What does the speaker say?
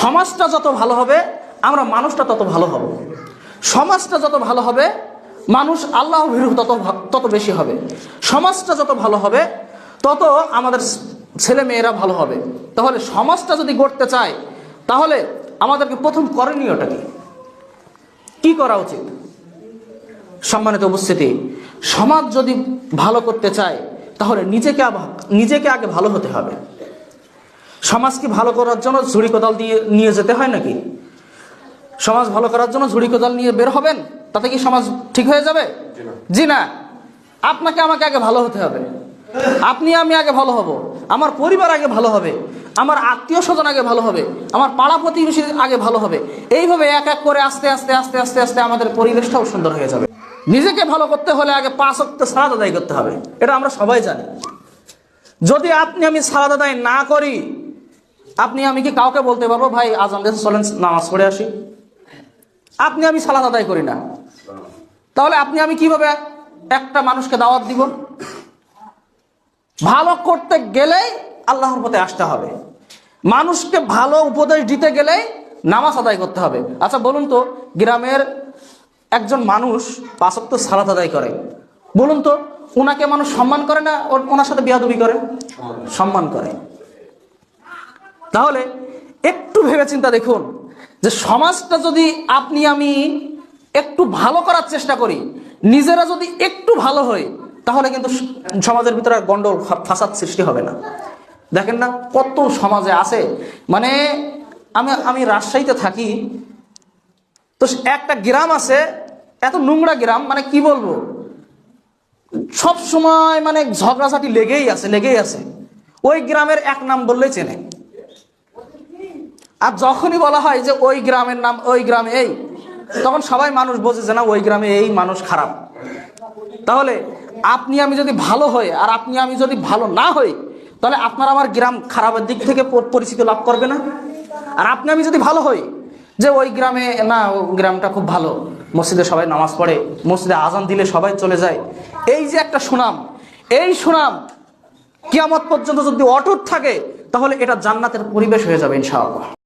সমাজটা যত ভালো হবে, আমরা মানুষটা তত ভালো হব। সমাজটা যত ভালো হবে, মানুষ আল্লাহ বিরুদ্ধ তত তত বেশি হবে। সমাজটা যত ভালো হবে, তত আমাদের ছেলে মেয়েরা ভালো হবে। তাহলে সমাজটা যদি গড়তে চায়, তাহলে আমাদেরকে প্রথম করণীয়টা কি? কি করা উচিত? সম্মানিত উপস্থিতি, সমাজ যদি ভালো করতে চায়, তাহলে নিজেকে নিজেকে আগে ভালো হতে হবে। সমাজকে ভালো করার জন্য ঝুড়ি কোদাল দিয়ে নিয়ে যেতে হয় নাকি? সমাজ ভালো করার জন্য ঝুড়ি কোদাল নিয়ে বের হবেন? তাতে কি সমাজ ঠিক হয়ে যাবে? জি না। আপনাকে আমাকে আগে ভালো হতে হবে। আপনি আমি আগে ভালো হব। আমার পরিবার আগে ভালো হবে। আমার আত্মীয় স্বজন আগে ভালো হবে। আমার পাড়া প্রতিবেশী আগে ভালো হবে। এইভাবে এক এক করে আস্তে আস্তে আস্তে আস্তে আস্তে আমাদের পরিবেশটাও সুন্দর হয়ে যাবে। নিজেকে ভালো করতে হলে আগে পাঁচ অক্ট সালাদ আদায় করতে হবে। এটা আমরা সবাই জানি। যদি আপনি আমি সালাদ আদায় না করি আপনি আমি কি কাউকে বলতে পারব? ভাই, আজান দেশে চলেন, নামাজ পড়ে আসি। আপনি আমি সালাদ আদায় করি না। তাহলে আপনি আমি কীভাবে একটা মানুষকে দাওয়াত দিব? ভালো করতে গেলেই আল্লাহর পথে আসতে হবে। মানুষকে ভালো উপদেশ দিতে গেলেই নামাজ আদায় করতে হবে। আচ্ছা বলুন তো, গ্রামের একজন মানুষ পাঁচক্ত সালাত আদায় করে। বলুন তো ওনাকে মানুষ সম্মান করে না ওনার সাথে বিয়াদবি করে? সম্মান করে। তাহলে একটু ভেবে চিন্তা দেখুন যে সমাজটা যদি আপনি আমি একটু ভালো করার চেষ্টা করি, নিজেরা যদি একটু ভালো হই, তাহলে কিন্তু সমাজের ভিতরে গন্ডল ফাসাদ সৃষ্টি হবে না। দেখেন না কত সমাজে আছে মানে আমি আমি রাজশাহীতে থাকি, তো একটা গ্রাম আছে, এত নোংরা গ্রাম মানে কি বলব? সব সময় মানে ঝগড়াঝাটি লেগেই আছে লেগেই আছে। ওই গ্রামের এক নাম বললেই চেনে। আর যখনই বলা হয় যে ওই গ্রামের নাম, ওই গ্রামে এই, তখন সবাই মানুষ বোঝে যে না, ওই গ্রামে এই মানুষ খারাপ। তাহলে আপনি আমি যদি ভালো হই আর আপনি আমি যদি ভালো না হই, তাহলে আপনার আমার গ্রাম খারাপের দিক থেকে পরিচিতি লাভ করবে না? আর আপনি আমি যদি ভালো হই যে ওই গ্রামে, না গ্রামটা খুব ভালো, মসজিদে সবাই নামাজ পড়ে, মসজিদে আজান দিলে সবাই চলে যায়। এই যে একটা সুনাম, এই সুনাম কিয়ামত পর্যন্ত যদি অটুট থাকে, তাহলে এটা জান্নাতের পরিবেশ হয়ে যাবে ইনশাআল্লাহ।